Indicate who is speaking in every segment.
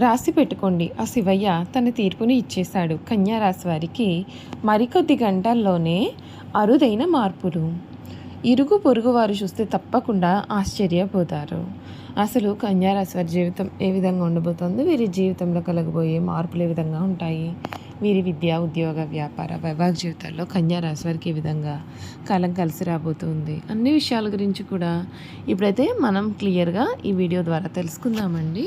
Speaker 1: రాసి పెట్టుకోండి. ఆ శివయ్య తన తీర్పుని ఇచ్చేశాడు. కన్యారాశి వారికి మరికొద్ది గంటల్లోనే అరుదైన మార్పులు. ఇరుగు పొరుగు వారు చూస్తే తప్పకుండా ఆశ్చర్యపోతారు. అసలు కన్యారాశి వారి జీవితం ఏ విధంగా ఉండబోతోంది? వీరి జీవితంలో కలగబోయే మార్పులు ఏ విధంగా ఉంటాయి? వీరి విద్య ఉద్యోగ వ్యాపార వైవాహిక జీవితాల్లో కన్యారాశి వారికి ఏ విధంగా కాలం కలిసి రాబోతుంది? అన్ని విషయాల గురించి కూడా ఇప్పుడైతే మనం క్లియర్గా ఈ వీడియో ద్వారా తెలుసుకుందామండి.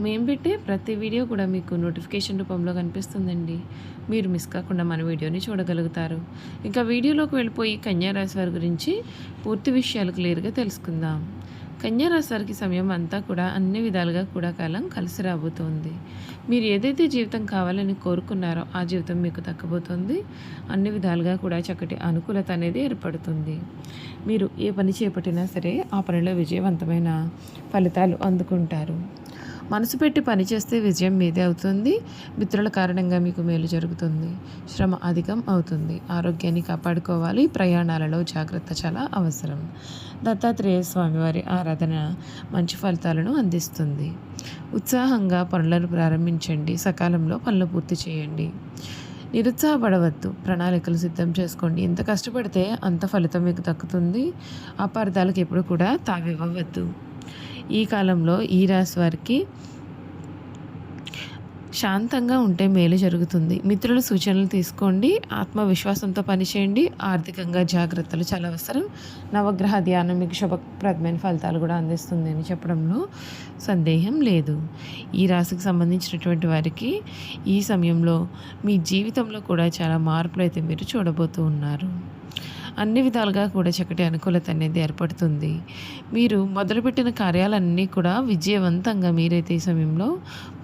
Speaker 1: మేము పెట్టే ప్రతి వీడియో కూడా మీకు నోటిఫికేషన్ రూపంలో కనిపిస్తుందండి. మీరు మిస్ కాకుండా మన వీడియోని చూడగలుగుతారు. ఇంకా వీడియోలోకి వెళ్ళిపోయి కన్యారాశి వారి గురించి పూర్తి విషయాలు క్లియర్గా తెలుసుకుందాం. కన్యా వారికి సమయం అంతా కూడా అన్ని విధాలుగా కూడా కాలం కలిసి రాబోతోంది. మీరు ఏదైతే జీవితం కావాలని కోరుకున్నారో ఆ జీవితం మీకు దక్కబోతోంది. అన్ని విధాలుగా కూడా చక్కటి అనుకూలత అనేది ఏర్పడుతుంది. మీరు ఏ పని చేపట్టినా సరే ఆ పనిలో విజయవంతమైన ఫలితాలు అందుకుంటారు. మనసు పెట్టి పనిచేస్తే విజయం మీదే అవుతుంది. మిత్రుల కారణంగా మీకు మేలు జరుగుతుంది. శ్రమ అధికం అవుతుంది. ఆరోగ్యాన్ని కాపాడుకోవాలి. ప్రయాణాలలో జాగ్రత్త చాలా అవసరం. దత్తాత్రేయ స్వామివారి ఆరాధన మంచి ఫలితాలను అందిస్తుంది. ఉత్సాహంగా పనులను ప్రారంభించండి. సకాలంలో పనులు పూర్తి చేయండి. నిరుత్సాహపడవద్దు. ప్రణాళికలు సిద్ధం చేసుకోండి. ఎంత కష్టపడితే అంత ఫలితం మీకు దక్కుతుంది. అపార్థాలకు ఎప్పుడు కూడా తావివ్వవద్దు. ఈ కాలంలో ఈ రాశి వారికి శాంతంగా ఉంటే మేలు జరుగుతుంది. మిత్రుల సూచనలు తీసుకోండి. ఆత్మవిశ్వాసంతో పనిచేయండి. ఆర్థికంగా జాగ్రత్తలు చాలా అవసరం. నవగ్రహ ధ్యానం మీకు శుభప్రదమైన ఫలితాలు కూడా అందిస్తుంది అని చెప్పడంలో సందేహం లేదు. ఈ రాశికి సంబంధించినటువంటి వారికి ఈ సమయంలో మీ జీవితంలో కూడా చాలా మార్పులు అయితే మీరు చూడబోతూ ఉన్నారు. అన్ని విధాలుగా కూడా చక్కటి అనుకూలత అనేది ఏర్పడుతుంది. మీరు మొదలుపెట్టిన కార్యాలన్నీ కూడా విజయవంతంగా మీరైతే ఈ సమయంలో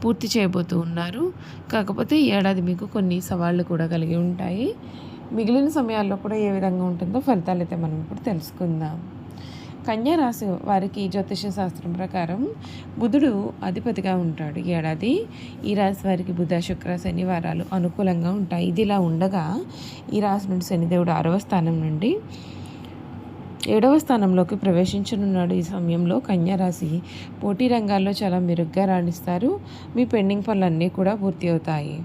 Speaker 1: పూర్తి చేయబోతూ ఉన్నారు. కాకపోతే ఈ ఏడాది మీకు కొన్ని సవాళ్ళు కూడా కలిగి ఉంటాయి. మిగిలిన సమయాల్లో కూడా ఏ విధంగా ఉంటుందో ఫలితాలు అయితే మనం ఇప్పుడు తెలుసుకుందాం. కన్యారాశి వారికి జ్యోతిష శాస్త్రం ప్రకారం బుధుడు అధిపతిగా ఉంటాడు ఈ ఏడాది. ఈ రాశి వారికి బుధ శుక్ర శనివారాలు అనుకూలంగా ఉంటాయి. ఇది ఇలా ఉండగా ఈ రాశి నుండి శనిదేవుడు ఆరవ స్థానం నుండి ఏడవ స్థానంలోకి ప్రవేశించనున్నాడు. ఈ సమయంలో కన్యారాశి పోటీ రంగాల్లో చాలా మెరుగ్గా రాణిస్తారు. మీ పెండింగ్ పనులన్నీ కూడా పూర్తి అవుతాయి.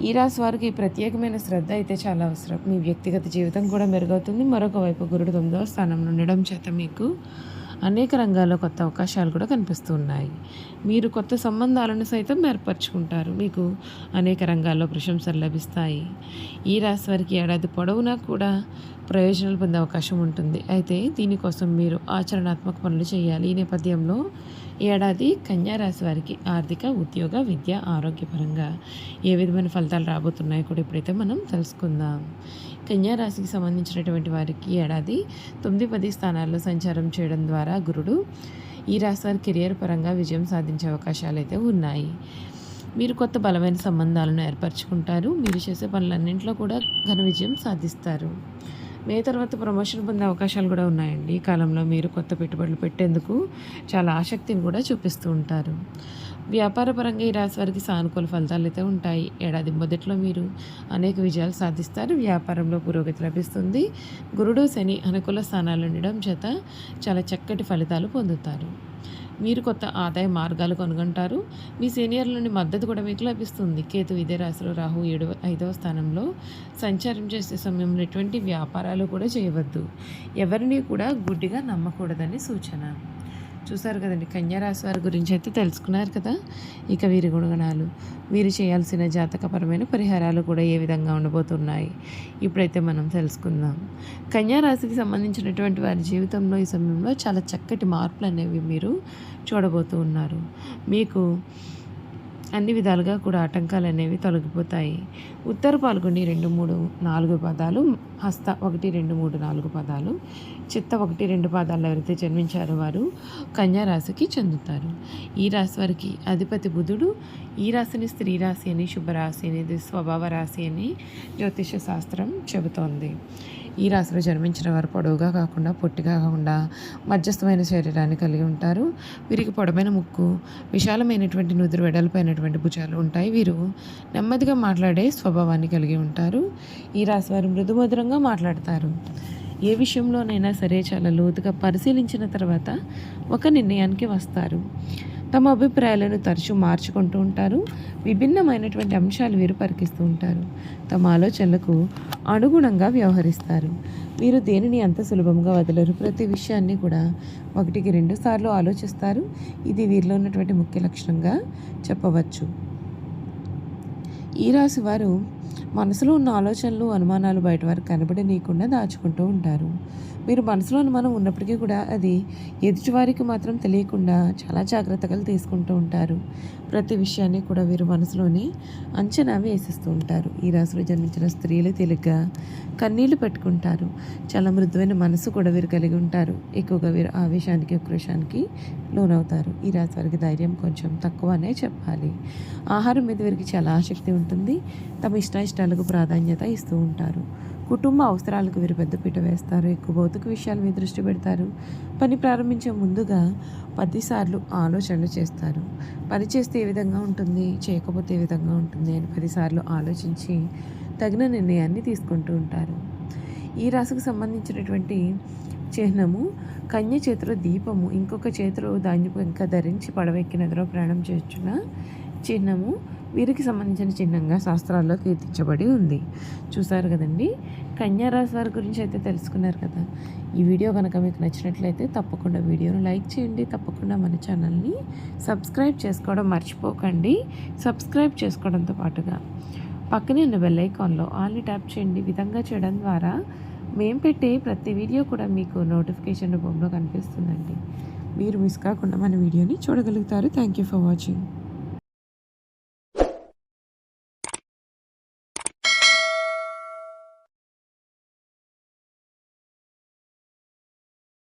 Speaker 1: ఈ రాశి వారికి ప్రత్యేకమైన శ్రద్ధ అయితే చాలా అవసరం. మీ వ్యక్తిగత జీవితం కూడా మెరుగవుతుంది. మరొక వైపు గురుడు తొమ్మిదవ స్థానంలో ఉండడం చేత మీకు అనేక రంగాల్లో కొత్త అవకాశాలు కూడా కనిపిస్తూ ఉన్నాయి మీరు కొత్త సంబంధాలను సైతం ఏర్పరచుకుంటారు. మీకు అనేక రంగాల్లో ప్రశంసలు లభిస్తాయి. ఈ రాశి వారికి ఏడాది పొడవునా కూడా ప్రయోజనాలు పొందే అవకాశం ఉంటుంది. అయితే దీనికోసం మీరు ఆచరణాత్మక పనులు చేయాలి. ఈ నేపథ్యంలో ఏడాది కన్యా రాశి వారికి ఆర్థిక ఉద్యోగ విద్య ఆరోగ్యపరంగా ఏ విధమైన ఫలితాలు రాబోతున్నాయో కూడా ఇప్పుడైతే మనం తెలుసుకుందాం. కన్యా రాశికి సంబంధించినటువంటి వారికి ఏడాది తొమ్మిది పది స్థానాల్లో సంచారం చేయడం ద్వారా గురుడు ఈ రాశి వారి కెరియర్ పరంగా విజయం సాధించే అవకాశాలు అయితే ఉన్నాయి. మీరు కొత్త బలమైన సంబంధాలను ఏర్పరచుకుంటారు. మీరు చేసే పనులన్నింటిలో కూడా ఘన విజయం సాధిస్తారు. మే తర్వాత ప్రమోషన్ పొందే అవకాశాలు కూడా ఉన్నాయండి. ఈ కాలంలో మీరు కొత్త పెట్టుబడులు పెట్టేందుకు చాలా ఆసక్తిని కూడా చూపిస్తూ ఉంటారు. వ్యాపారపరంగా ఈ రాశి వారికి సానుకూల ఫలితాలు అయితే ఉంటాయి. ఏడాది మొదట్లో మీరు అనేక విజయాలు సాధిస్తారు. వ్యాపారంలో పురోగతి లభిస్తుంది. గురుడు శని అనుకూల స్థానాలు ఉండడం చేత చాలా చక్కటి ఫలితాలు పొందుతారు. మీరు కొత్త ఆదాయ మార్గాలు కనుగొంటారు. మీ సీనియర్ల నుండి మద్దతు కూడా మీకు లభిస్తుంది. కేతు ఇదే రాశిలో రాహు ఏడవ ఐదవ స్థానంలో సంచారం చేసే సమయంలో ఎటువంటి వ్యాపారాలు కూడా చేయవద్దు. ఎవరిని కూడా గుడ్డిగా నమ్మకూడదని సూచన. చూసారు కదండి కన్యారాశి వారి గురించి అయితే తెలుసుకున్నారు కదా. ఇక వీరి గుణగణాలు వీరు చేయాల్సిన జాతకపరమైన పరిహారాలు కూడా ఏ విధంగా ఉండబోతున్నాయి ఇప్పుడైతే మనం తెలుసుకుందాం. కన్యారాశికి సంబంధించినటువంటి వారి జీవితంలో ఈ సమయంలో చాలా చక్కటి మార్పులు అనేవి మీరు చూడబోతూ ఉన్నారు. మీకు అన్ని విధాలుగా కూడా ఆటంకాలు అనేవి తొలగిపోతాయి. ఉత్తర పాల్గొని రెండు మూడు నాలుగు పదాలు హస్త ఒకటి రెండు మూడు నాలుగు పదాలు చిత్త ఒకటి రెండు పదాలు ఎవరైతే జన్మించారో వారు కన్యా రాశికి చెందుతారు. ఈ రాశి వారికి అధిపతి బుధుడు. ఈ రాశిని స్త్రీ రాశి అని శుభరాశి అనేది స్వభావ రాశి అని జ్యోతిష శాస్త్రం చెబుతోంది. ఈ రాశిలో జన్మించిన వారు పొడవుగా కాకుండా పొట్టిగా కాకుండా మధ్యస్థమైన శరీరాన్ని కలిగి ఉంటారు. వీరికి పొడమైన ముక్కు విశాలమైనటువంటి నుదురు వెడల్పైనటువంటి భుజాలు ఉంటాయి. వీరు నెమ్మదిగా మాట్లాడే స్వభావాన్ని కలిగి ఉంటారు. ఈ రాశి వారు మృదుమధురంగా మాట్లాడతారు. ఏ విషయంలోనైనా సరే చాలా లోతుగా పరిశీలించిన తర్వాత ఒక నిర్ణయానికి వస్తారు. తమ అభిప్రాయాలను తరచూ మార్చుకుంటూ ఉంటారు విభిన్నమైనటువంటి అంశాలు వీరు పరికిస్తూ ఉంటారు. తమ ఆలోచనలకు అనుగుణంగా వ్యవహరిస్తారు. వీరు దేనిని అంత సులభంగా వదలరు? ప్రతి విషయాన్ని కూడా ఒకటికి రెండు సార్లు ఆలోచిస్తారు. ఇది వీరిలో ఉన్నటువంటి ముఖ్య లక్షణంగా చెప్పవచ్చు. ఈ రాశి వారు మనసులో ఉన్న ఆలోచనలు అనుమానాలు బయట వారికి కనబడనీయకుండా దాచుకుంటూ ఉంటారు. మీరు మనసులో అనుమానం ఉన్నప్పటికీ కూడా అది ఎదుటివారికి మాత్రం తెలియకుండా చాలా జాగ్రత్తలు తీసుకుంటూ ఉంటారు. ప్రతి విషయాన్ని కూడా వీరు మనసులోనే అంచనా వేసిస్తూ ఉంటారు. ఈ రాశిలో జన్మించిన స్త్రీలు తేలిగ్గా కన్నీళ్ళు పెట్టుకుంటారు. చాలా మృదువైన మనసు కూడా వీరు కలిగి ఉంటారు. ఎక్కువగా వీరు ఆవేశానికి ఉక్రోషానికి లోనవుతారు. ఈ రాశి వారికి ధైర్యం కొంచెం తక్కువనే చెప్పాలి. ఆహారం మీద వీరికి చాలా ఆసక్తి ఉంటుంది. తమ ఇష్టాయిష్టాలకు ప్రాధాన్యత ఇస్తూ ఉంటారు. కుటుంబ అవసరాలకు వీరు పెద్దపీట వేస్తారు. ఎక్కువ భౌతిక విషయాల మీద దృష్టి పెడతారు. పని ప్రారంభించే ముందుగా పదిసార్లు ఆలోచనలు చేస్తారు. పని చేస్తే ఏ విధంగా ఉంటుంది? చేయకపోతే ఏ విధంగా ఉంటుంది? అని పదిసార్లు ఆలోచించి తగిన నిర్ణయాన్ని తీసుకుంటూ ఉంటారు. ఈ రాశికి సంబంధించినటువంటి చిహ్నము కన్య చేతిలో దీపము ఇంకొక చేతిలో దాన్ని ఇంకా ధరించి పడవెక్కి నదిలో ప్రయాణం చేస్తున్న చిహ్నము వీరికి సంబంధించిన చిహ్నంగా శాస్త్రాల్లో కీర్తించబడి ఉంది. చూసారు కదండి? కన్యా రాశి వారి గురించి అయితే తెలుసుకున్నారు కదా. ఈ వీడియో కనుక మీకు నచ్చినట్లయితే తప్పకుండా వీడియోను లైక్ చేయండి. తప్పకుండా మన ఛానల్ని సబ్స్క్రైబ్ చేసుకోవడం మర్చిపోకండి. సబ్స్క్రైబ్ చేసుకోవడంతో పాటుగా పక్కనే ఉన్న బెల్ ఐకాన్లో ఆల్ని ట్యాప్ చేయండి. విధంగా చేయడం ద్వారా మేము పెట్టే ప్రతి వీడియో కూడా మీకు నోటిఫికేషన్ రూపంలో కనిపిస్తుందండి. మీరు మిస్ కాకుండా మన వీడియోని చూడగలుగుతారు. Thank you for watching.